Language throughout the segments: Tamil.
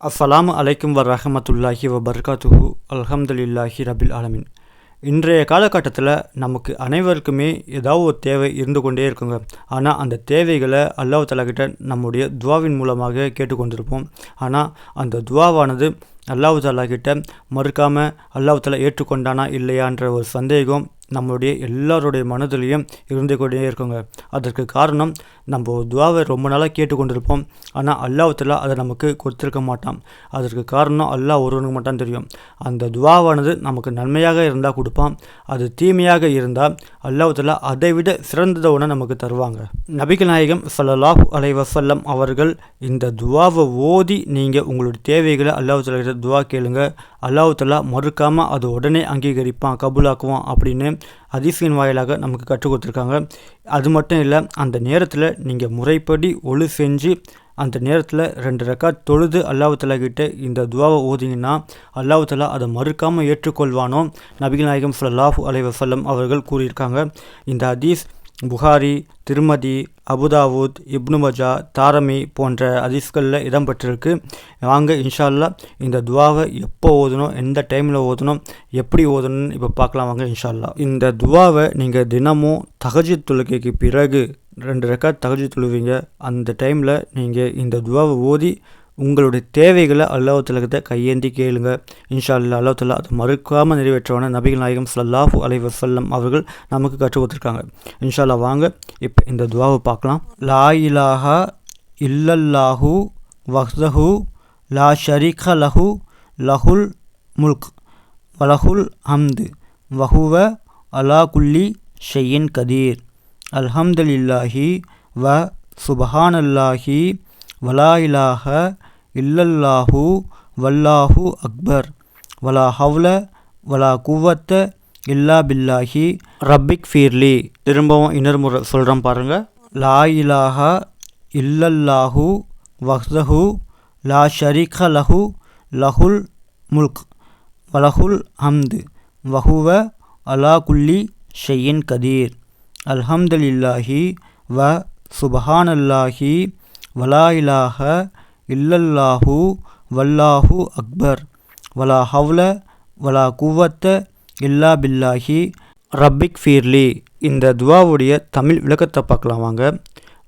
அஸ்ஸலாமு அலைக்கும் வ ரஹமத்துல்லாஹி வ பர்காத்துஹு அல்ஹம்துலில்லாஹி ரபில் ஆலமின் இன்றைய காலகட்டத்தில் நமக்கு அனைவருக்குமே ஏதாவது ஒரு தேவை இருந்து கொண்டே இருக்குங்க. ஆனால் அந்த தேவைகளை அல்லாஹ் தலாக்கிட்ட நம்முடைய துவாவின் மூலமாக கேட்டுக்கொண்டிருப்போம். ஆனால் அந்த துவாவானது அல்லாஹ் தாலா கிட்ட மறுக்காமல் அல்லாஹ் தாலா ஏற்றுக்கொண்டானா இல்லையான்ற ஒரு சந்தேகம் நம்மளுடைய எல்லாருடைய மனதிலையும் இருந்து கொண்டே இருக்குங்க. அதற்கு காரணம் நம்ம ஒரு துவாவை ரொம்ப நாளாக கேட்டுக்கொண்டிருப்போம். ஆனால் அல்லாஹ் அதை நமக்கு கொடுத்துருக்க மாட்டான். அதற்கு காரணம் அல்லாஹ் ஒருவனுக்கு மட்டும் தெரியும். அந்த துவாவானது நமக்கு நன்மையாக இருந்தால் கொடுப்பான். அது தீமையாக இருந்தால் அல்லாஹ் அதை விட சிறந்ததை ஒன்று நமக்கு தருவாங்க. நபிகள் நாயகம் சல்லாஹூ அலை வசல்லம் அவர்கள் இந்த துவாவை ஓதி நீங்கள் உங்களுடைய தேவைகளை அல்லாஹ் துவா கேளுங்க. அல்லாஹாலா மறுக்காமல் அது உடனே அங்கீகரிப்பான் கபூலாக்குவான் அப்படின்னு அதிசயின் வாயிலாக நமக்கு கற்றுக் கொடுத்துருக்காங்க. அது மட்டும் இல்லை அந்த நேரத்தில் நீங்கள் முறைப்படி ஒழு செஞ்சு அந்த நேரத்தில் ரெண்டு ரெக்கார்ட் தொழுது அல்லாஹலா கிட்ட இந்த துவாவை ஓதிங்கன்னா அல்லாஹலா அதை மறுக்காமல் ஏற்றுக்கொள்வானோ? நபிகள் நாயகம் சல்லாஹூ அலைவசல்லம் அவர்கள் கூறியிருக்காங்க. இந்த ஹதீஸ் புகாரி திருமதி அபுதாவூத் இப்னு மஜா தாரமி போன்ற அதிஸ்களில் இடம்பெற்றிருக்கு. வாங்க இன்ஷால்லா இந்த துவாவை எப்போ ஓதணும் எந்த டைமில் ஓதணும் எப்படி ஓதணும்னு இப்போ பார்க்கலாம். வாங்க இன்ஷால்லா இந்த துவாவை நீங்கள் தினமும் தகஜி தொழுகைக்கு பிறகு ரெண்டு ரெக்கார்ட் தகஜி தொழுவீங்க. அந்த டைமில் நீங்கள் இந்த துவாவை ஓதி உங்களுடைய தேவைகளை அல்லாஹ் தலகத்தை கையேந்தி கேளுங்க. இன்ஷா அல்லா அல்லா தலா அது மறுக்காமல் நிறைவேற்றவான நபிகள் நாயகம் சல்லாஹூ அலை வசல்லம் அவர்கள் நமக்கு கற்றுக் கொடுத்துருக்காங்க. இன்ஷால்லா வாங்க இப்போ இந்த துவாவை பார்க்கலாம். லா இலாஹா இல்லல்லாஹு வஹ்தஹு லா ஷரீக லஹு லஹுல் முல்க் வலஹுல் ஹம்து வஹுவ அலா குல்லி ஷெய்யின் கதீர். அல்ஹம்துலில்லாஹி வ சுபஹானல்லாஹி வலா இலாஹ இல்லல்லாஹு வல்லாஹு அக்பர். வலா ஹவ்ல வலா குவத்த இல்லா பில்லாஹி. ரப்பிக் ஃபீர்லி. திரும்பவும் இன்னொரு முறை சொல்கிறோம் பாருங்கள் லா இலாஹா இல்லல்லாஹு வஹ்தஹு லா ஷரீக லஹு லஹுல் முல்க். வலஹுல் ஹம்து. வஹுவ அலா குல்லி ஷெய்யின் கதீர். அல்ஹம்துலில்லாஹி வ சுபஹானல்லாஹி வலா இலாஹ இல்லல்லாஹு வல்லாஹு அக்பர். வலா ஹவ்ல வலா குவத்த இல்லா பில்லாஹி ரப்பிக் ஃபீர்லி. இந்த துவாவுடைய தமிழ் விளக்கத்தை பார்க்கலாம் வாங்க.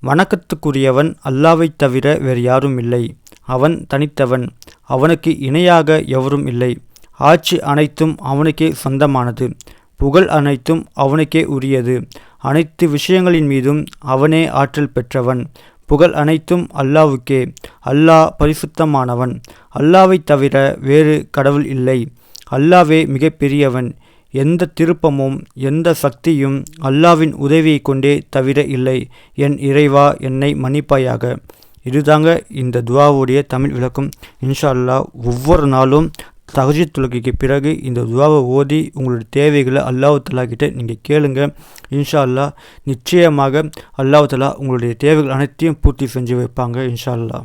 வணக்கத்துக்குரியவன் அல்லாவை தவிர வேறு யாரும் இல்லை. அவன் தனித்தவன். அவனுக்கு இணையாக எவரும் இல்லை. ஆட்சி அனைத்தும் அவனுக்கே சொந்தமானது. புகழ் அனைத்தும் அவனுக்கே உரியது. அனைத்து விஷயங்களின் மீதும் அவனே ஆற்றல் பெற்றவன். புகழ் அனைத்தும் அல்லாவுக்கே. அல்லாஹ் பரிசுத்தமானவன். அல்லாவை தவிர வேறு கடவுள் இல்லை. அல்லாவே மிகப்பெரியவன். எந்த திருப்பமும் எந்த சக்தியும் அல்லாவின் உதவியை கொண்டே தவிர இல்லை. என் இறைவா என்னை மன்னிப்பாயாக. இதுதாங்க இந்த துவாவுடைய தமிழ் விளக்கம். இன்ஷா அல்லா ஒவ்வொரு நாளும் தகஜி தொழுகைக்கு பிறகு இந்த துவாவை ஓதி உங்களுடைய தேவைகளை அல்லாஹ் நீங்கள் கேளுங்க. இன்ஷா அல்லா நிச்சயமாக அல்லாஹாலா உங்களுடைய தேவைகள் அனைத்தையும் பூர்த்தி செஞ்சு வைப்பாங்க இன்ஷா அல்லா